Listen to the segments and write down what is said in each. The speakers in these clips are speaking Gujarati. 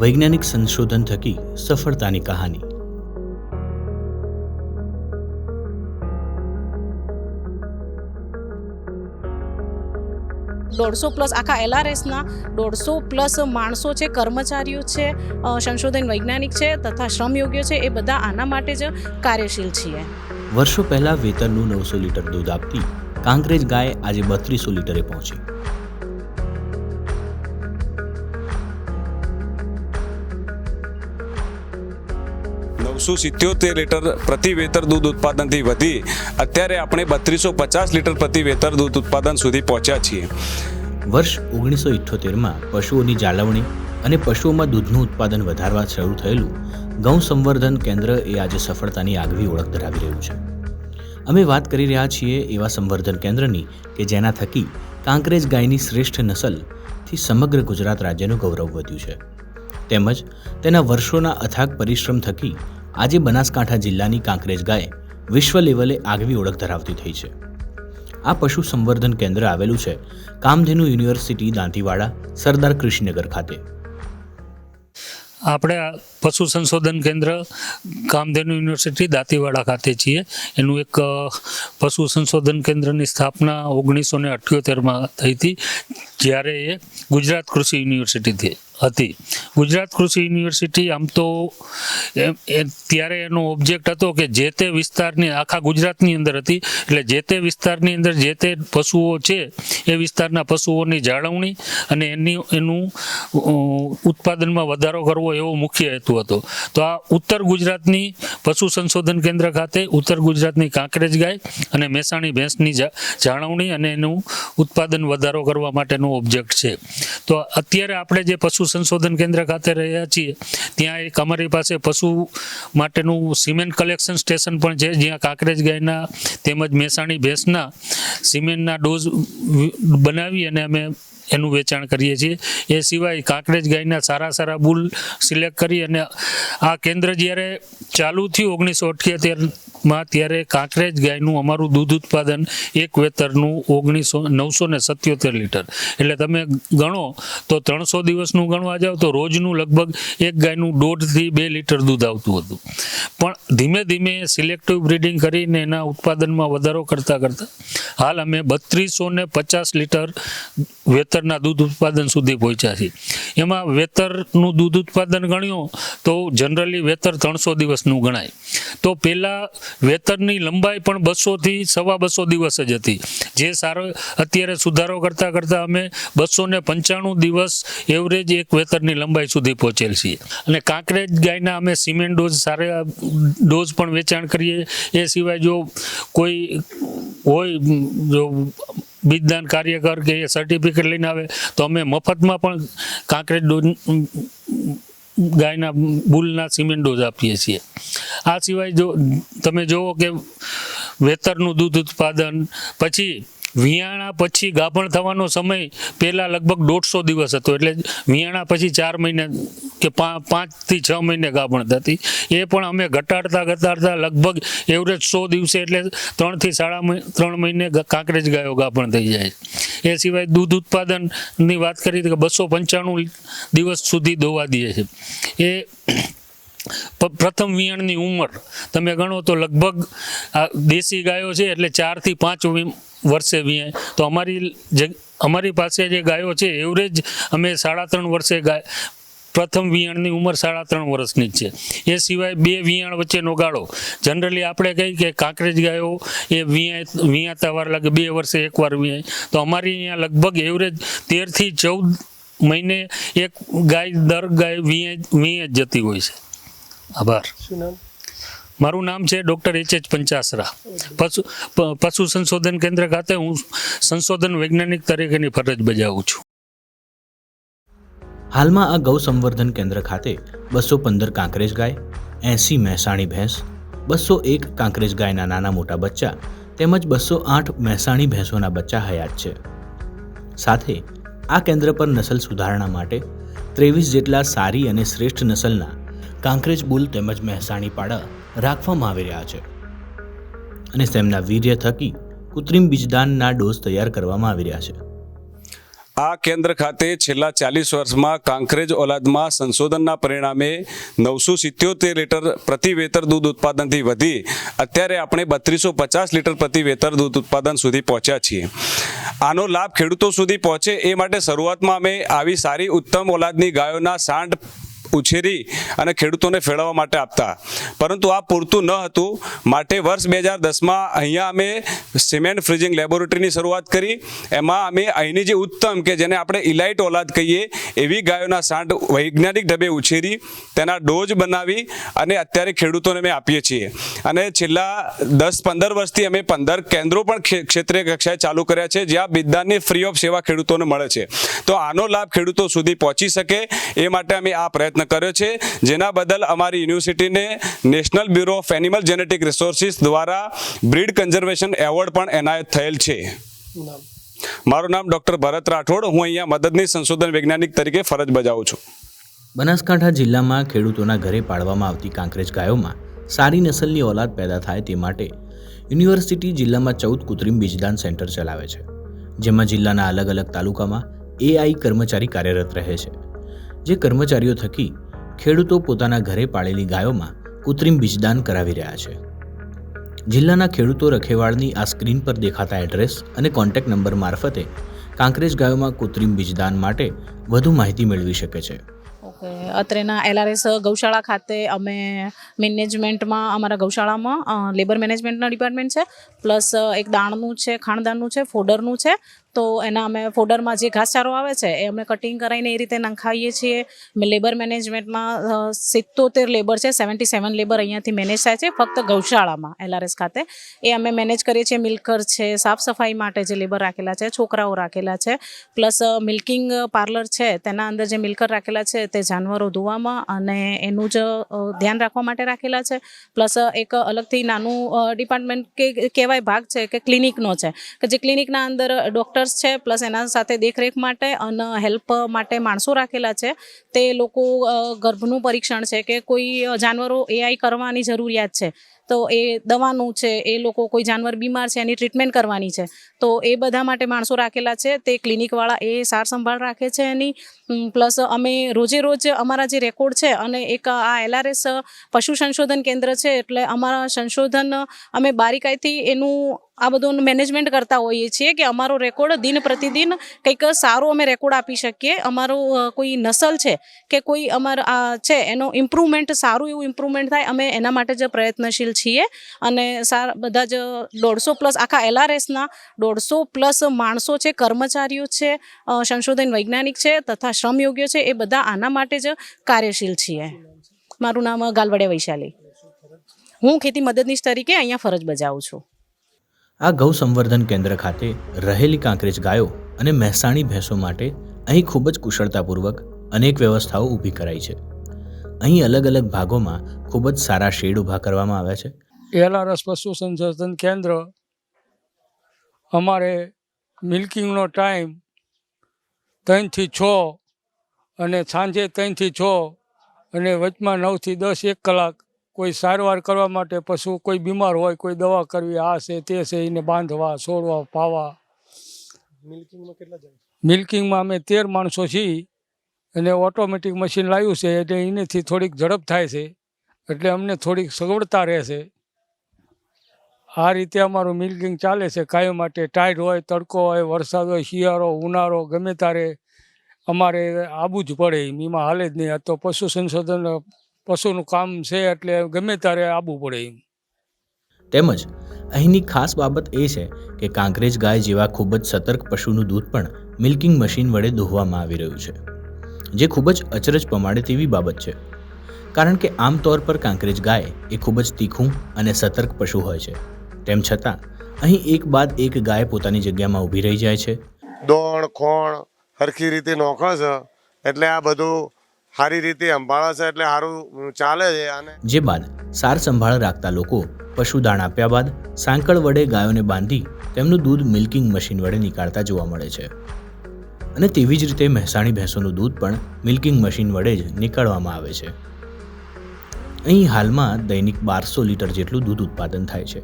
વૈજ્ઞાનિક સંશોધન થકી સફળતાની કહાની. દોઢસો પ્લસ આખા એલઆરએસના દોઢસો પ્લસ માણસો છે કર્મચારીઓ છે સંશોધન વૈજ્ઞાનિક છે તથા શ્રમયોગ્ય છે એ બધા આના માટે જ કાર્યશીલ છીએ. વર્ષો પહેલા વેતનનું નવસો લીટર દૂધ આપતી કાંકરેજ ગાય આજે બત્રીસો લીટરે પહોંચી. નવસો સિત્યોતેર લીટર પ્રતિ વેતર દૂધ ઉત્પાદનથી વધી અત્યારે આપણે બત્રીસો પચાસ લીટર પ્રતિ વેતર દૂધ ઉત્પાદન સુધી પહોંચ્યા છીએ. વર્ષ ઓગણીસો ઇઠ્યોતેરમાં પશુઓની જાળવણી અને પશુઓમાં દૂધનું ઉત્પાદન વધારવા શરૂ થયેલું ગૌ સંવર્ધન કેન્દ્ર એ આજે સફળતાની આગવી ઓળખ ધરાવી રહ્યું છે. અમે વાત કરી રહ્યા છીએ એવા સંવર્ધન કેન્દ્રની કે જેના થકી કાંકરેજ ગાયની શ્રેષ્ઠ નસલથી સમગ્ર ગુજરાત રાજ્યનું ગૌરવ વધ્યું છે. તેમજ તેના વર્ષોના અથાગ પરિશ્રમ થકી આજે બનાસકાંઠા જિલ્લાની કાંકરેજ ગાય વિશ્વ લેવલે આગવી ઓળખ ધરાવતી થઈ છે. આ પશુ સંવર્ધન કેન્દ્ર આવેલું છે કામધેનુ યુનિવર્સિટી દાંતીવાડા, સરદાર કૃષિનગર ખાતે. આપણે પશુ સંશોધન કેન્દ્ર કામધેનુ યુનિવર્સિટી દાંતીવાડા ખાતે છીએ. એનું એક પશુ સંશોધન કેન્દ્રની સ્થાપના ઓગણીસો ને અઠ્યોતેરમાં થઈ હતી, જ્યારે એ ગુજરાત કૃષિ યુનિવર્સિટીથી હતી. ગુજરાત કૃષિ યુનિવર્સિટી આમ તો ત્યારે એનો ઓબ્જેક્ટ હતો કે જે તે વિસ્તારની, આખા ગુજરાતની અંદર હતી. એટલે જે તે વિસ્તારની અંદર જે તે પશુઓ છે, એ વિસ્તારના પશુઓની જાળવણી અને એની, એનું ઉત્પાદનમાં વધારો કરવો એવો મુખ્ય હેતુ હતો. તો આ ઉત્તર ગુજરાતની પશુ સંશોધન કેન્દ્ર ખાતે ઉત્તર ગુજરાતની કાંકરેજ ગાય અને મહેસાણી ભેંસની જાળવણી અને એનું ઉત્પાદન વધારો કરવા માટેનો ઓબ્જેક્ટ છે. તો અત્યારે આપણે જે પશુ સંશોધન કેન્દ્ર ખાતે રહ્યા છીએ. ત્યાં એક અમારી પાસે પશુ માટેનું સિમેન્ટ કલેક્શન સ્ટેશન પણ છે, જ્યાં કાંકરેજ ગાયના તેમજ મહેસાણી ભેંસના સિમેન્ટના ડોઝ બનાવી અને અમે એનું વેચાણ કરીએ છીએ. એ સિવાય કાંકરેજ ગાયના સારા સારા બુલ સિલેક્ટ કરી અને આ કેન્દ્ર જ્યારે ચાલુ થયું ઓગણીસો અઠ્યોતેરમાં, ત્યારે કાંકરેજ ગાયનું અમારું દૂધ ઉત્પાદન એક વેતરનું ઓગણીસો, નવસો ને સત્યોતેર લીટર. એટલે તમે ગણો તો ત્રણસો દિવસનું ગણવા જાઓ તો રોજનું લગભગ એક ગાયનું દોઢથી બે લીટર દૂધ આવતું હતું. પણ ધીમે ધીમે સિલેક્ટિવ બ્રીડિંગ કરીને એના ઉત્પાદનમાં વધારો કરતાં કરતાં હાલ અમે બત્રીસો ને પચાસ લીટર વેતરના દૂધ ઉત્પાદન સુધી પહોંચ્યા છે. એમાં વેતરનું દૂધ ઉત્પાદન ગણ્યું તો જનરલી વેતર ત્રણસો દિવસનું ગણાય. તો પહેલાં વેતરની લંબાઈ પણ બસોથી સવા બસો દિવસ જ હતી. જે સારો અત્યારે સુધારો કરતાં કરતાં અમે બસો ને પંચાણું દિવસ એવરેજ એક વેતરની લંબાઈ સુધી પહોંચેલ છીએ. અને કાંકરેજ ગાયના અમે સિમેન્ટ ડોઝ, સારા ડોઝ પણ વેચાણ કરીએ. એ સિવાય જો કોઈ હોય જો બીજદાન કાર્યકર કે એ સર્ટિફિકેટ લઈને આવે, તો અમે મફતમાં પણ કાંકરેજ ડોઝ ગાયના બુલના સિમેન્ટ ડોઝ આપીએ છીએ. આ સિવાય જો, તમે જુઓ કે વેતરનું દૂધ ઉત્પાદન, પછી વિયાણા પછી ગાભણ થવાનો સમય પહેલાં લગભગ દોઢસો દિવસ હતો, એટલે વિયાણા પછી ચાર મહિને કે પાંચથી છ મહિને ગાભણ થતી. એ પણ અમે ઘટાડતા ઘટાડતા લગભગ એવરેજ સો દિવસે એટલે ત્રણથી સાડા ત્રણ મહિને કાંકરેજ ગાયો ગાભણ થઈ જાય. એ સિવાય દૂધ ઉત્પાદનની વાત કરી કે બસો પંચાણું દિવસ સુધી દોવા દે છે. એ પ્રથમ વિયાણની ઉંમર તમે ગણો તો લગભગ આ દેશી ગાયો છે એટલે ચારથી પાંચ વર્ષે વિયાય. તો અમારી જે, અમારી પાસે જે ગાયો છે એવરેજ અમે સાડા ત્રણ વર્ષે ગાય પ્રથમ વિયાણની ઉંમર સાડા ત્રણ વર્ષની જ છે. એ સિવાય બે વિયાણ વચ્ચેનો ગાળો. જનરલી આપણે કહી કે કાંકરેજ ગાયો એ વિયા વિયાતા વાર લાગે બે વર્ષે એકવાર વિયાય. તો અમારી અહીંયા લગભગ એવરેજ તેરથી ચૌદ મહિને એક ગાય દર ગાય વિયાય જ જતી હોય છે. આભાર. મારું નામ છે ડૉક્ટર એચ એચ પંચાસરા. પશુ પશુ સંશોધન કેન્દ્ર ખાતે હું સંશોધન વૈજ્ઞાનિક તરીકેની ફરજ બજાવું છું. હાલમાં આ ગૌ સંવર્ધન કેન્દ્ર ખાતે બસો પંદર કાંકરેજ ગાય, એંસી મહેસાણી ભેંસ, બસો એક કાંકરેજ ગાયના નાના મોટા બચ્ચા તેમજ બસો આઠ મહેસાણી ભેંસોના બચ્ચા હયાત છે. સાથે આ કેન્દ્ર પર નસલ સુધારણા માટે ત્રેવીસ જેટલા સારી અને શ્રેષ્ઠ નસલના કાંકરેજ બુલ તેમજ મહેસાણી પાડા રાખવામાં આવી રહ્યા છે. અને તેમના વીર્ય થકી કૃત્રિમ બીજદાનના ડોઝ તૈયાર કરવામાં આવી રહ્યા છે. આ કેન્દ્ર ખાતે છેલ્લા ચાલીસ વર્ષમાં કાંકરેજ ઓલાદમાં સંશોધનના પરિણામે નવસો સિત્યોતેર લીટર પ્રતિ વેતર દૂધ ઉત્પાદનથી વધી અત્યારે આપણે બત્રીસો પચાસ લીટર પ્રતિ વેતર દૂધ ઉત્પાદન સુધી પહોંચ્યા છીએ. આનો લાભ ખેડૂતો સુધી પહોંચે એ માટે શરૂઆતમાં અમે આવી સારી ઉત્તમ ઓલાદની ગાયોના સાંડ ઉછેરી અને ખેડૂતોને ફેળવવા માટે આપતા. પરંતુ આ પૂરતું ન હતું. માટે વર્ષ બે હજાર દસમાં અહીંયા અમે સિમેન્ટ ફ્રીઝિંગ લેબોરેટરીની શરૂઆત કરી. એમાં અમે અહીંની જે ઉત્તમ કે જેને આપણે ઇલાઇટ ઓલાદ કહીએ, એવી ગાયોના સાંઠ વૈજ્ઞાનિક ઢબે ઉછેરી, તેના ડોઝ બનાવી અને અત્યારે ખેડૂતોને અમે આપીએ છીએ. અને છેલ્લા દસ પંદર વર્ષથી અમે પંદર કેન્દ્રો પણ ક્ષેત્રીય કક્ષાએ ચાલુ કર્યા છે, જ્યાં બિદ્દાનની ફ્રી ઓફ સેવા ખેડૂતોને મળે છે. તો આનો લાભ ખેડૂતો સુધી પહોંચી શકે, એ માટે અમે આ પ્રયત્ન કર્યો છે. જેના બદલ અમારી યુનિવર્સિટીને national bureau of animal genetic resources દ્વારા બ્રીડ કન્ઝર્વેશન એવોર્ડ પણ એનાયત થયેલ છે. મારું નામ ડૉક્ટર ભરત રાઠોડ. હું અહીંયા મદદની સંશોધન વૈજ્ઞાનિક તરીકે ફરજ બજાવું છું. બનાસકાંઠા જિલ્લામાં ખેડૂતોના ઘરે પાળવામાં આવતી કાંકરેજ ગાયોમાં સારી નસલની ઓલાદ પેદા થાય તે માટે યુનિવર્સિટી જિલ્લામાં ચૌદ કૃત્રિમ બીજદાન સેન્ટર ચલાવે છે. જેમાં જિલ્લાના અલગ અલગ તાલુકામાં એઆઈ કર્મચારી કાર્યરત રહે છે. જે કર્મચારીઓ થકી ખેડૂતો પોતાના ઘરે પાળેલી ગાયોમાં કૃત્રિમ બીજદાન કરાવી રહ્યા છે. જિલ્લાના ખેડૂતો રખેવાળની આ સ્ક્રીન પર દેખાતા એડ્રેસ અને કોન્ટેક્ટ નંબર મારફતે કાંકરેજ ગાયોમાં કૃત્રિમ બીજદાન માટે વધુ માહિતી મેળવી શકે છે. ઓકે, અત્રેના એલઆરએસ ગૌશાળા ખાતે અમે મેનેજમેન્ટમાં, અમારા ગૌશાળામાં લેબર મેનેજમેન્ટના ડિપાર્ટમેન્ટ છે, પ્લસ એક દાણનું છે, ખાણદાનનું છે, ફોડરનું છે તો એના અમે ફોડરમાં જે ઘાસચારો આવે છે, એ અમે કટિંગ કરાવીને એ રીતે નંખાવીએ છીએ. લેબર મેનેજમેન્ટમાં સિત્તોતેર લેબર છે સેવન્ટી સેવન લેબર અહીંયાથી મેનેજ થાય છે, ફક્ત ગૌશાળામાં એલઆરએસ ખાતે. એ અમે મેનેજ કરીએ છીએ, મિલ્કર છે, સાફ સફાઈ માટે જે લેબર રાખેલા છે, છોકરાઓ રાખેલા છે, પ્લસ મિલ્કિંગ પાર્લર છે, તેના અંદર જે મિલ્કર રાખેલા છે, તે જાનવરો ધોવામાં અને એનું જ ધ્યાન રાખવા માટે રાખેલા છે. પ્લસ એક અલગથી નાનું ડિપાર્ટમેન્ટ કે, કહેવાય ભાગ છે કે ક્લિનિકનો છે, કે જે ક્લિનિકના અંદર ડૉક્ટર્સ છે, પ્લસ એના સાથે દેખરેખ માટે અને હેલ્પ માટે માણસો રાખેલા છે. તે લોકો ગર્ભનું પરીક્ષણ છે કે કોઈ જાનવરો એઆઈ કરવાની જરૂરિયાત છે. તો એ દવાનું છે, એ લોકો કોઈ જાનવર બીમાર છે, એની ટ્રીટમેન્ટ કરવાની છે. તો એ બધા માટે માણસો રાખેલા છે, તે ક્લિનિકવાળા એ સાર સંભાળ રાખે છે એની. પ્લસ અમે રોજે રોજ અમારા જે રેકોર્ડ છે અને એક આ એલઆરએસ પશુ સંશોધન કેન્દ્ર છે, એટલે અમારા સંશોધન અમે બારીકાઈથી એનું આ બધું મેનેજમેન્ટ કરતા હોઈએ છીએ કે અમારો રેકોર્ડ દિન પ્રતિદિન કંઈક સારો અમે રેકોર્ડ આપી શકીએ. અમારું કોઈ નસલ છે કે કોઈ અમારા છે, એનો ઇમ્પ્રુવમેન્ટ સારું એવું ઇમ્પ્રુવમેન્ટ થાય, અમે એના માટે જ પ્રયત્નશીલ છીએ અને સાર બધા જ દોઢસો પ્લસ આખા એલઆરએસના દોઢસો પ્લસ માણસો છે, કર્મચારીઓ છે સંશોધન વૈજ્ઞાનિક છે તથા શ્રમયોગ્ય છે એ બધા આના માટે જ કાર્યશીલ છીએ. મારું નામ ગાલવડિયા વૈશાલી. હું ખેતી મદદનીશ તરીકે અહીંયા ફરજ બજાવું છું. આ ગૌ સંવર્ધન કેન્દ્ર ખાતે રહેલી કાંકરેજ ગાયો અને મહેસાણી ભેંસો માટે અહીં ખૂબ જ કુશળતાપૂર્વક અનેક વ્યવસ્થાઓ ઊભી કરાઈ છે. અહીં અલગ અલગ ભાગોમાં ખૂબ જ સારા શેડ ઊભા કરવામાં આવ્યા છે. એલઆરએસ પશુ સંશોધન કેન્દ્ર અમારે મિલ્કિંગનો ટાઈમ ત્રણથી છ અને સાંજે ત્રણથી છ અને વચમાં નવથી દસ એક કલાક કોઈ સારવાર કરવા માટે પશુ કોઈ બીમાર હોય કોઈ દવા કરવી આ છે તે છે એને બાંધવા છોડવા પાવા. મિલ્કિંગમાં અમે તેર માણસો છીએ. અને ઓટોમેટિક મશીન લાવ્યું છે એટલે એનેથી થોડીક ઝડપ થાય છે. એટલે અમને થોડીક સગવડતા રહેશે આ રીતે અમારું મિલ્કિંગ ચાલે છે કાયમ માટે. ટાઈડ હોય, તડકો હોય, વરસાદ હોય, શિયાળો, ઉનાળો, ગમે ત્યારે અમારે આબુ જ પડે એમ. હાલે જ નહીં. તો પશુ સંશોધન, પશુનું કામ છે એટલે ગમે ત્યારે આબુ પડે એમ. તેમજ અહીંની ખાસ બાબત એ છે કે કાંકરેજ ગાય જેવા ખૂબ જ સતર્ક પશુનું દૂધ પણ મિલ્કિંગ મશીન વડે દોહવામાં આવી રહ્યું છે. જે ખૂબ જ અચરજ પમાડે તેવી બાબત છે. કારણ કે આમતોર પર કાંકરેજ ગાય એ ખૂબ જ તીખું અને સતર્ક પશુ હોય છે. તેમ છતાં અહીં એક બાદ એક ગાય પોતાની જગ્યામાં ઊભી રહી જાય છે. દોણ ખોણ સરખી રીતે નોખે છે એટલે આ બધું સારી રીતે સંભાળે છે એટલે સારું ચાલે છે અને જે બાદ સાર સંભાળ રાખતા લોકો પશુદાણ આપ્યા બાદ સાંકળ વડે ગાયોને બાંધી તેમનું દૂધ મિલ્કિંગ મશીન વડે નીકાળતા જોવા મળે છે. અને તેવી જ રીતે મહેસાણી ભેંસોનું દૂધ પણ મિલ્કિંગ મશીન વડે જ નીકાળવામાં આવે છે. અહીં હાલમાં દૈનિક બારસો લીટર જેટલું દૂધ ઉત્પાદન થાય છે.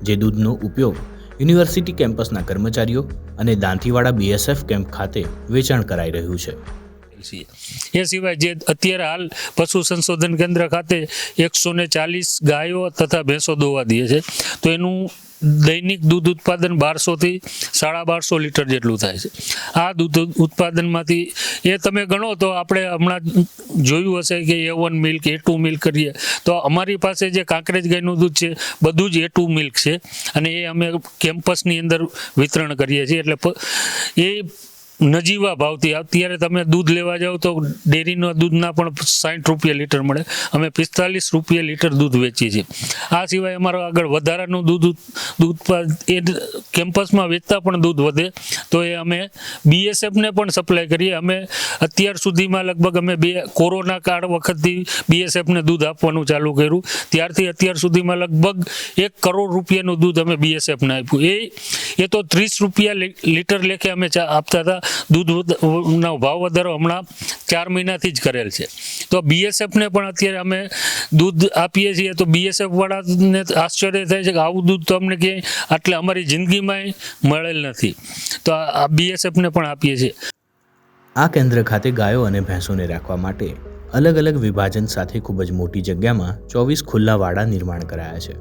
જે દૂધનો ઉપયોગ યુનિવર્સિટી કેમ્પસના કર્મચારીઓ અને દાંતીવાડા બીએસએફ કેમ્પ ખાતે વેચાણ કરાઈ રહ્યું છે. એ સિવાય જે અત્યારે હાલ પશુ સંશોધન કેન્દ્ર ખાતે એકસો ને ચાલીસ ગાયો તથા ભેંસો દોવા દે છે. તો એનું દૈનિક દૂધ ઉત્પાદન બારસોથી સાડા બારસો લીટર જેટલું થાય છે. આ દૂધ ઉત્પાદનમાંથી એ તમે ગણો તો આપણે હમણાં જોયું હશે કે A one milk A two milk કરીએ. તો અમારી પાસે જે કાંકરેજ ગાયનું દૂધ છે, બધું જ એ ટુ મિલ્ક છે. અને એ અમે કેમ્પસની અંદર વિતરણ કરીએ છીએ. એટલે એ નજીવા ભાવથી. અત્યારે તમે દૂધ લેવા જાઓ તો ડેરીના દૂધના પણ સાઠ રૂપિયા લીટર મળે. અમે પિસ્તાલીસ રૂપિયા લીટર દૂધ વેચીએ છીએ. આ સિવાય અમારો આગળ વધારાનું દૂધ દૂધ એ કેમ્પસમાં વેચતા પણ દૂધ વધે. તો એ અમે બીએસએફને પણ સપ્લાય કરીએ. અમે અત્યાર સુધીમાં લગભગ અમે બે, કોરોના કાળ વખતથી બીએસએફને દૂધ આપવાનું ચાલુ કર્યું. ત્યારથી અત્યાર સુધીમાં લગભગ એક કરોડ રૂપિયાનું દૂધ અમે બીએસએફને આપ્યું. એ એ તો ત્રીસ રૂપિયા લીટર લેખે અમે આપતા હતા. દૂધનો ભાવ વધારો હમણાં ચાર મહિનાથી જ કરેલ છે. તો બીએસએફને પણ અત્યારે અમે દૂધ આપીએ છીએ તો બીએસએફ વાળાને આશ્ચર્ય થાય છે કે આવું દૂધ તો અમને ક્યાંય આટલે અમારી જિંદગીમાં મળેલ નથી. તો આ બીએસએફને પણ આપીએ છીએ. આ કેન્દ્ર ખાતે ગાયો અને ભેંસોને રાખવા માટે અલગ અલગ વિભાજન સાથે ખૂબ જ મોટી જગ્યામાં ચોવીસ ખુલ્લા વાડા નિર્માણ કરાયા છે.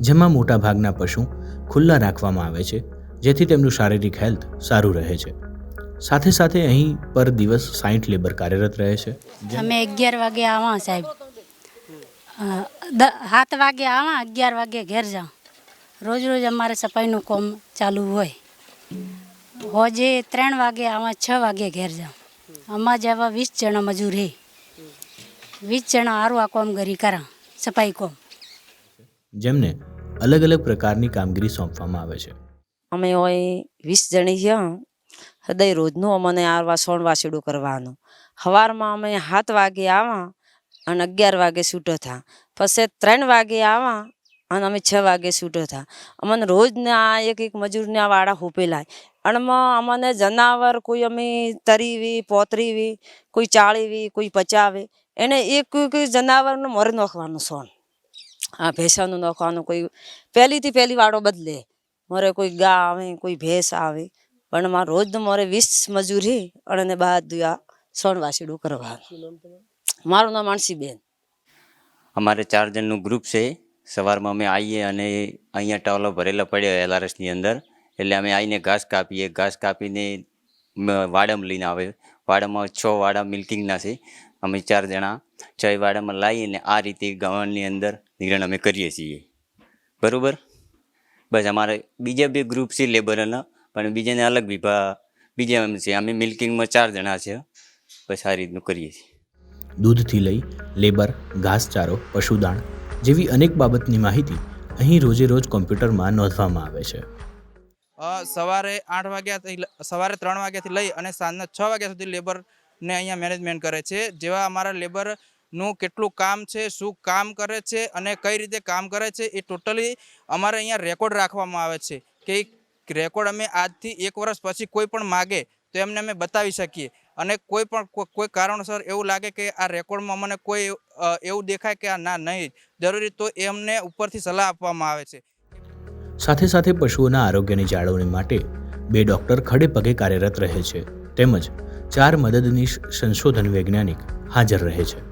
જેમાં મોટાભાગના પશુ ખુલ્લા રાખવામાં આવે છે, જેથી તેમનું શારીરિક હેલ્થ સારું રહે છે. સાથે સાથે અહીં પર દિવસ સાઠ લેબર કાર્યરત રહે છે. અમે અગિયાર વાગે આવા સાહેબ. સાત વાગે આવા અગિયાર વાગે ઘેર જાઉં. રોજ રોજ અમારે સફાઈનું કામ ચાલુ હોય. હોજે ત્રણ વાગે આવા છ વાગે ઘેર જાઉં. અમાર જેવા વીસ જણા મજૂર હે. વીસ જણા સારું આ કામ કરી કરા સફાઈ કામ. જેમને અલગ અલગ પ્રકારની કામગીરી સોંપવામાં આવે છે. અમે હોય વીસ જણી છે હૃદય રોજનું અમને આ વાસણ વાસેડું કરવાનું. સવારમાં અમે સાત વાગે આવા અને અગિયાર વાગે છૂટો થા. પછી ત્રણ વાગે આવા અને અમે છ વાગે છૂટો થા. અમને રોજના એક એક મજૂરના વાળા હોપેલાય. અને અમને જનાવર કોઈ અમે તરીવી, પોતરીવી, કોઈ ચાળીવી, કોઈ પચાવે, એને એક એક જનાવરનું મરી નાખવાનું સોન આ ભેંસાનું નાખવાનું કોઈ પહેલીથી પહેલી વાળો બદલે. મરે કોઈ ગા આવે, કોઈ ભેંસ આવે. પણ મારે રોજ મારે વીસ મજૂરી અને બાદ આ સોનવાસીડું કરવાનું મારું નામ માનસીબેન. અમારે ચાર જણનું ગ્રુપ છે. સવારમાં અમે આવીએ અને અહીંયા ટાવલો ભરેલા પડ્યા એલઆરએસની અંદર. એટલે અમે આવીને ઘાસ કાપીએ. ઘાસ કાપીને વાડમ વાડામાં લઈને આવે. વાડામાં છ વાડા મિલ્કિંગના છે. અમે ચાર જણા છ વાડામાં લાવીને આ રીતે ગામની અંદર નિરણ અમે કરીએ છીએ. બરાબર? બસ અમારે બીજા બે ગ્રુપ છે લેબરના પણ બીજાને અલગ વિભાગ બીજા એમ છે અમે મિલ્કિંગમાં ચાર જણા છે. બસ આ રીતનું કરીએ છીએ. દૂધથી લઈ લેબર ઘાસચારો પશુદાણ જેવી અનેક બાબતની માહિતી અહીં રોજે રોજ કોમ્પ્યુટરમાં નોંધવામાં આવે છે. સવારે આઠ વાગ્યાથી સવારે ત્રણ વાગ્યાથી લઈ અને સાંજના છ વાગ્યા સુધી લેબરને અહીંયા મેનેજમેન્ટ કરે છે. જેવા અમારા લેબરનું કેટલું કામ છે શું કામ કરે છે અને કઈ રીતે કામ કરે છે એ ટોટલી અમારે અહીંયા રેકોર્ડ રાખવામાં આવે છે. કે રેકોર્ડ અમે આજથી એક વર્ષ પછી કોઈ પણ માગે તો એમને અમે બતાવી શકીએ. અને કોઈ પણ કોઈ કારણસર એવું લાગે કે આ રેકોર્ડમાં મને કોઈ એવું દેખાય કે આ ના, નહીં. જરૂરી તો એ અમને ઉપરથી સલાહ આપવામાં આવે છે. સાથે સાથે પશુઓના આરોગ્યની જાળવણી માટે બે ડોક્ટર ખડે પગે કાર્યરત રહે છે. તેમજ ચાર મદદનીશ સંશોધન વૈજ્ઞાનિક હાજર રહે છે.